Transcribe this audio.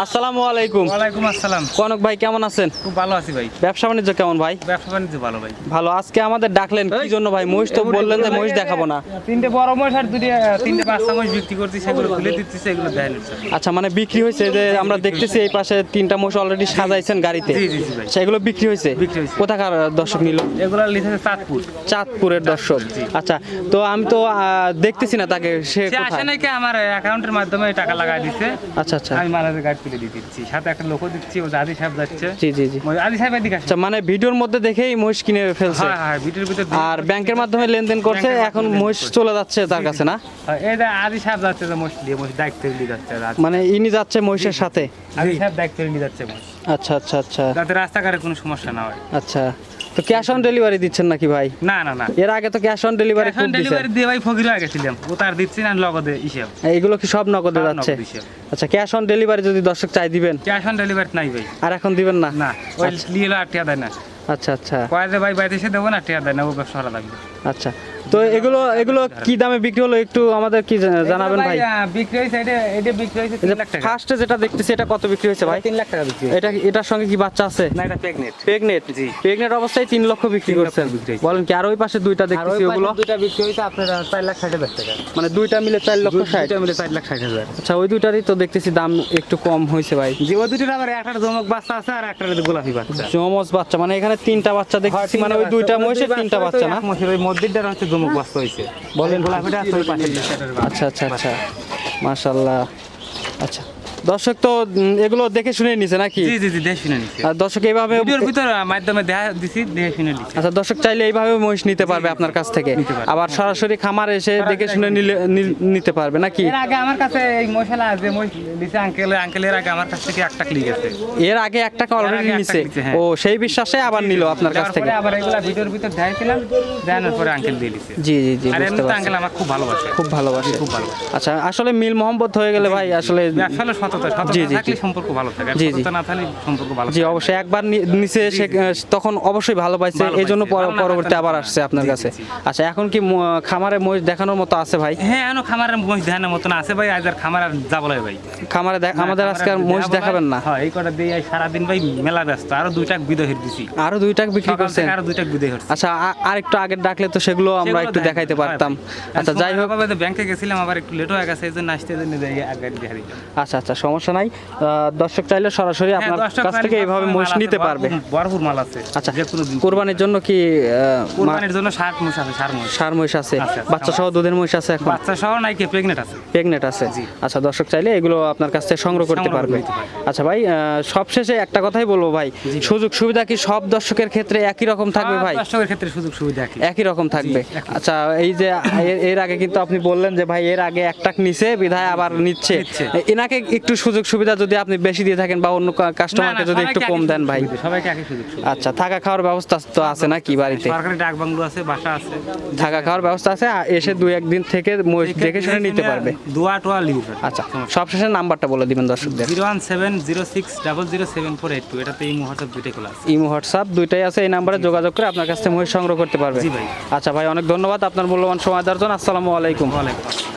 আসসালামু আলাইকুম। ওয়ালাইকুম আসসালাম। কনক ভাই কেমন আছেন? খুব ভালো আছি ভাই। ব্যবসা বাণিজ্য কেমন ভাই? ব্যবসা বাণিজ্য ভালো ভাই। ভালো। আজকে আমাদের ডাকলেন কি জন্য ভাই? মহিষ তো বললেন যে মহিষ দেখাবো না। তিনটে বড় মহিষ আর দুটো তিনটে বাচ্চা মহিষ বিক্রি করছি সেগুলো খুলে আচ্ছা মানে বিক্রি হয়েছে যে আমরা দেখতেছি এই পাশে তিনটা মহিষ অলরেডি সাজাইছেন গাড়িতে। জি, জি, জি ভাই। সেগুলো বিক্রি হয়েছে? বিক্রি হয়েছে। কোথাকার দর্শক নিল? এগুলো লিখেছে চাঁদপুর। চাঁদপুরের দর্শক। আচ্ছা তো আমি তো আহ, দেখতেছি না তাকে সে সে আসে কোথায়? নাকি আমার অ্যাকাউন্টের মাধ্যমে টাকা লাগাই দিচ্ছে আচ্ছা আচ্ছা। আমি মালাজের গাড়ি তুলে দিয়ে দিচ্ছি। সাথে একটা লোকও দিচ্ছি ও আদি সাহেব যাচ্ছে। জি জি জি। আদি সাহেব এদিকে আসছে আচ্ছা মানে ভিডিওর মধ্যে দেখেই মহিষ কিনে ফেলছে। হ্যাঁ হ্যাঁ ভিডিওর ভিতর আর ব্যাংকের মাধ্যমে লেনদেন করছে এখন মহিষ চলে যাচ্ছে তার কাছে না? হ্যাঁ, এই যে আদি সাহেব যাচ্ছে যে মহিষ দিয়ে মহিষ দায়িত্ব নিয়ে যাচ্ছে মানে ইনি যাচ্ছে মহিষের সাথে? আদি সাহেব দায়িত্ব নিয়ে যাচ্ছে মহিষ। আচ্ছা আচ্ছা আচ্ছা। যাতে রাস্তাঘাটে কোনো সমস্যা না হয়। আচ্ছা। তো ক্যাশ অন ডেলিভারি দিচ্ছেন নাকি ভাই? না না না। এর আগে তো ক্যাশ অন ডেলিভারি খুব ডেলিভারি দিয়ে ভাই ফকির হয়ে গেছিলাম। ও তার দিচ্ছি না নগদে হিসাব। এইগুলো কি সব নগদে যাচ্ছে? আচ্ছা ক্যাশ অন ডেলিভারি যদি দর্শক চাই দিবেন? ক্যাশ অন ডেলিভারি নাই ভাই। আর এখন দিবেন না? না ওই লিয়ে এলো আর টিয়া দেয় না। আচ্ছা আচ্ছা। কয় ভাই বাড়িতে এসে দেবো না টিয়া দেয় না ও ব্যবসা লাগবে। আচ্ছা। তো এগুলো এগুলো কি দামে বিক্রি হলো একটু আমাদের কি জানাবেন ভাই বিক্রি হয়েছে এটা এটা বিক্রি হয়েছে তিন লাখ টাকা। ফার্স্টে যেটা দেখতেছি এটা কত বিক্রি হয়েছে ভাই? তিন লাখ টাকা বিক্রি এটা এটার সঙ্গে কি বাচ্চা আছে? না এটা প্রেগনেন্ট প্রেগনেট জি। প্রেগনেট অবস্থায় তিন লক্ষ বিক্রি করছেন। বলেন কি আর ওই পাশে দুইটা দেখতেছি ওগুলো? দুইটা বিক্রি হয়েছে আপনার আহ, চার লাখ ষাট হাজার টাকা। মানে দুইটা মিলে চার লক্ষ ষাট? দুইটা মিলে চার লাখ ষাট হাজার। আচ্ছা ওই দুইটারই তো দেখতেছি দাম একটু কম হয়েছে ভাই। যে ওই দুটোর আবার একটা জমক বাচ্চা আছে আর একটা গোলাপি বাচ্চা। জমজ বাচ্চা মানে এখানে তিনটা বাচ্চা দেখতেছি মানে ওই দুইটা মহিষের তিনটা বাচ্চা না? মহিষের ওই মসজিদটার হচ্ছে জমক বাচ্চা হয়েছে বলেন গোলাপিটা আচ্ছা আচ্ছা আচ্ছা। মাশাল্লাহ। আচ্ছা। দর্শক তো এগুলো দেখে শুনে নিছে নাকি? জি জি জি দেখে শুনে নিচ্ছি আর দর্শক এইভাবে ভিডিওর ভিতর মাধ্যমে দেখা দিছি দেখে শুনে নিচ্ছি আচ্ছা দর্শক চাইলে এইভাবে মহিষ নিতে পারবে আপনার কাছ থেকে। আবার সরাসরি খামার এসে দেখে শুনে নিলে নিতে পারবে নাকি? এর আগে আমার কাছে এই মশলা যে মহিষ দিছে আঙ্কেল আঙ্কেলের আগে আমার কাছ থেকে একটা ক্লিক আছে। এর আগে এক টাকা অলরেডি নিছে। নিছে, হ্যাঁ। ও সেই বিশ্বাসে আবার নিল আপনার কাছ থেকে। আবার এগুলা ভিডিওর ভিতর দেখাইছিলাম দেখানোর পরে আঙ্কেল দিয়ে দিছে। জি জি জি আর পারছি। আঙ্কেল আমার খুব ভালোবাসে। খুব ভালোবাসে। খুব ভালোবাসে। আচ্ছা আসলে মিল মোহাম্মদ হয়ে গেলে ভাই আসলে আসলে সততা সততা জি, জি, থাকলে সম্পর্ক ভালো থাকে। আর জি, জি। সততা না থাকলে সম্পর্ক ভালো জি অবশ্যই। একবার নিচে সে তখন অবশ্যই ভালো পাইছে। এই জন্য পরবর্তী আবার আসছে আপনার কাছে। আচ্ছা এখন কি খামারে মহিষ দেখানোর মতো আছে ভাই? হ্যাঁ এখনও খামারের মহিষ দেখানোর মতন আছে ভাই। আজ আর খামার আর যাব ভাই। খামারে আমাদের আজকে আর মহিষ দেখাবেন না। হ্যাঁ এই কটা দিয়ে সারাদিন ভাই মেলা ব্যস্ত। আরও দুইটা বিদহের দিছি। আরও দুই টাকা বিক্রি করছেন? আরও দুইটা বিদয় হচ্ছে আচ্ছা আর একটু আগে ডাকলে তো সেগুলো আমরা একটু দেখাইতে পারতাম। আচ্ছা যাই হোক। ব্যাংকে গেছিলাম আবার একটু লেট হয়ে গেছে এই জন্য আসতে জন্য গাড়ি আচ্ছা আচ্ছা সমস্যা নাই। দর্শক চাইলে সরাসরি আপনার হ্যাঁ, কাছ থেকে এইভাবে মহিষ নিতে পারবে। ভরপুর- মাল আছে আচ্ছা কোরবানির জন্য কি কোরবানির জন্য ষাট মহিষ আছে ষাট মহিষ। ষাঁড় মহিষ আছে। বাচ্চা সহ দুধের মহিষ আছে এখন? বাচ্চা সহ নাই কে প্রেগনেন্ট আছে। প্রেগনেট আছে। আচ্ছা দর্শক চাইলে এগুলো আপনার কাছ থেকে সংগ্রহ করতে পারবে। আচ্ছা ভাই সবশেষে একটা কথাই বলব ভাই। সুযোগ সুবিধা কি সব দর্শকের ক্ষেত্রে একই রকম থাকবে ভাই? দর্শকের ক্ষেত্রে সুযোগ সুবিধা একই রকম থাকবে। আচ্ছা এই যে এর- আগে কিন্তু আপনি বললেন যে ভাই এর আগে একটা নিছে বিধায় আবার নিচ্ছে। নিচ্ছে। এনাকে একটু সুযোগ সুবিধা যদি আপনি বেশি দিয়ে থাকেন বা অন্য কাস্টমারকে যদি একটু কম দেন ভাই। সবাইকে একই সুযোগ সুবিধা। আচ্ছা থাকা খাওয়ার ব্যবস্থা তো আছে নাকি বাড়িতে? সরকারি ডাক বাংলো আছে বাসা আছে। থাকা খাওয়ার ব্যবস্থা আছে এসে দুই একদিন থেকে মহিষ দেখে শুনে নিতে পারবে। দোয়া টোয়া লিখবে আচ্ছা সবশেষে নাম্বারটা বলে দিবেন দর্শকদের। Zero one seven zero six double zero seven four eight two এটাতে এই মুহূর্তে দুইটাই খোলা আছে। ইমো হোয়াটসঅ্যাপ দুইটাই আছে এই নাম্বারে যোগাযোগ করে আপনার কাছ থেকে মহিষ সংগ্রহ করতে পারবে। জি ভাই। আচ্ছা ভাই অনেক ধন্যবাদ আপনার মূল্যবান সময় দেওয়ার জন্য। আসসালামু আলাইকুম। ওয়ালাইকুম আসসালাম।